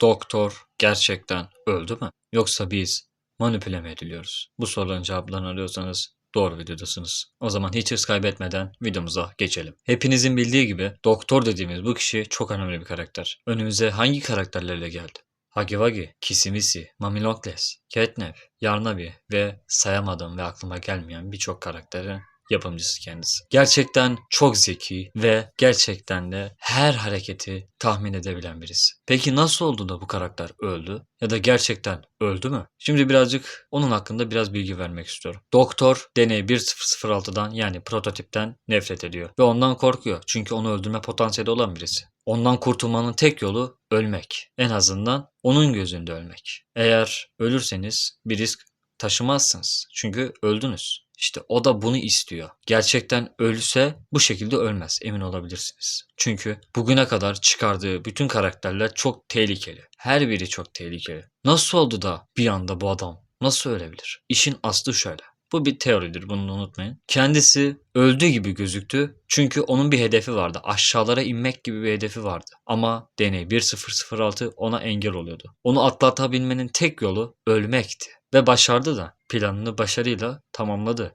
doktor gerçekten öldü mü? Yoksa biz manipüle mi ediliyoruz? Bu soruların cevaplarını arıyorsanız doğru videodasınız. O zaman hiç hız kaybetmeden videomuza geçelim. Hepinizin bildiği gibi doktor dediğimiz bu kişi çok önemli bir karakter. Önümüze hangi karakterlerle geldi? Hagiwagi, Kisimisi, Mamilokles, Catnap, Yarnabi ve sayamadığım ve aklıma gelmeyen birçok karakterin yapımcısı kendisi. Gerçekten çok zeki ve gerçekten de her hareketi tahmin edebilen birisi. Peki nasıl oldu da bu karakter öldü? Ya da gerçekten öldü mü? Şimdi birazcık onun hakkında biraz bilgi vermek istiyorum. Doktor deney 1006'dan yani prototipten nefret ediyor ve ondan korkuyor. Çünkü onu öldürme potansiyeli olan birisi. Ondan kurtulmanın tek yolu ölmek. En azından onun gözünde ölmek. Eğer ölürseniz bir risk taşımazsınız. Çünkü öldünüz. İşte o da bunu istiyor. Gerçekten ölse bu şekilde ölmez emin olabilirsiniz. Çünkü bugüne kadar çıkardığı bütün karakterler çok tehlikeli. Her biri çok tehlikeli. Nasıl oldu da bir anda bu adam nasıl ölebilir? İşin aslı şöyle. Bu bir teoridir bunu unutmayın. Kendisi öldü gibi gözüktü çünkü onun bir hedefi vardı. Aşağılara inmek gibi bir hedefi vardı. Ama deney 1006 ona engel oluyordu. Onu atlatabilmenin tek yolu ölmekti. Ve başardı da planını başarıyla tamamladı.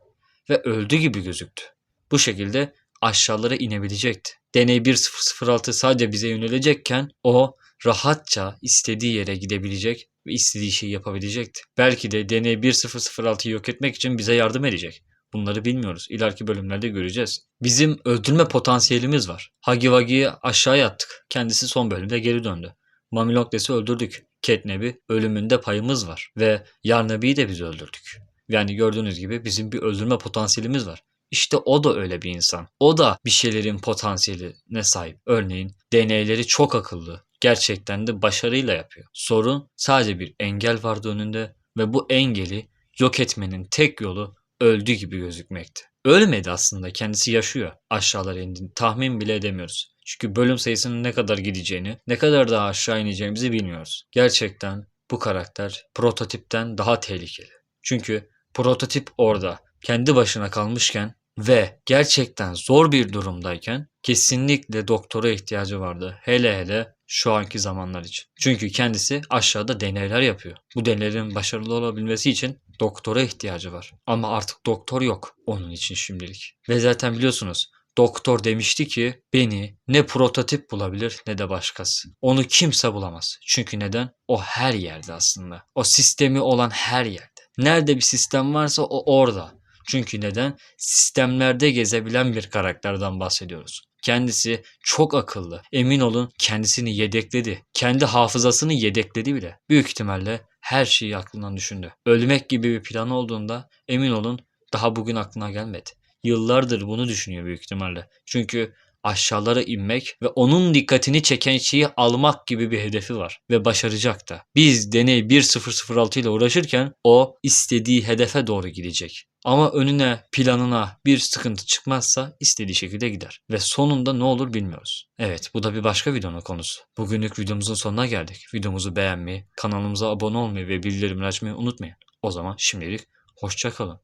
Ve öldü gibi gözüktü. Bu şekilde aşağılara inebilecekti. Deney 1006 sadece bize yönelecekken o rahatça istediği yere gidebilecek ve istediği şeyi yapabilecekti. Belki de deney 1006'yı yok etmek için bize yardım edecek. Bunları bilmiyoruz. İleriki bölümlerde göreceğiz. Bizim öldürme potansiyelimiz var. Hagiwagi'yi aşağıya attık. Kendisi son bölümde geri döndü. Mamilokles'i öldürdük. Catnap'i ölümünde payımız var. Ve Yarnabi'yi de biz öldürdük. Yani gördüğünüz gibi bizim bir öldürme potansiyelimiz var. İşte o da öyle bir insan. O da bir şeylerin potansiyeline sahip. Örneğin deneyleri çok akıllı. Gerçekten de başarıyla yapıyor. Sorun sadece bir engel vardı önünde ve bu engeli yok etmenin tek yolu öldü gibi gözükmekti. Ölmedi aslında kendisi yaşıyor. Aşağılara indiğini tahmin bile edemiyoruz. Çünkü bölüm sayısının ne kadar gideceğini, ne kadar daha aşağı ineceğimizi bilmiyoruz. Gerçekten bu karakter prototipten daha tehlikeli. Çünkü prototip orada kendi başına kalmışken ve gerçekten zor bir durumdayken kesinlikle doktora ihtiyacı vardı. Hele hele şu anki zamanlar için. Çünkü kendisi aşağıda deneyler yapıyor. Bu deneylerin başarılı olabilmesi için doktora ihtiyacı var. Ama artık doktor yok onun için şimdilik. Ve zaten biliyorsunuz doktor demişti ki beni ne prototip bulabilir ne de başkası. Onu kimse bulamaz. Çünkü neden? O her yerde aslında. O sistemi olan her yerde. Nerede bir sistem varsa o orada. Çünkü neden? Sistemlerde gezebilen bir karakterden bahsediyoruz. Kendisi çok akıllı. Emin olun kendisini yedekledi. Kendi hafızasını yedekledi bile. Büyük ihtimalle her şeyi aklından düşündü. Ölmek gibi bir plan olduğunda emin olun daha bugün aklına gelmedi. Yıllardır bunu düşünüyor büyük ihtimalle. Çünkü aşağılara inmek ve onun dikkatini çeken şeyi almak gibi bir hedefi var ve başaracak da. Biz deney 1006 ile uğraşırken o istediği hedefe doğru gidecek. Ama önüne, planına bir sıkıntı çıkmazsa istediği şekilde gider. Ve sonunda ne olur bilmiyoruz. Evet bu da bir başka videonun konusu. Bugünlük videomuzun sonuna geldik. Videomuzu beğenmeyi, kanalımıza abone olmayı ve bildirimleri açmayı unutmayın. O zaman şimdilik hoşçakalın.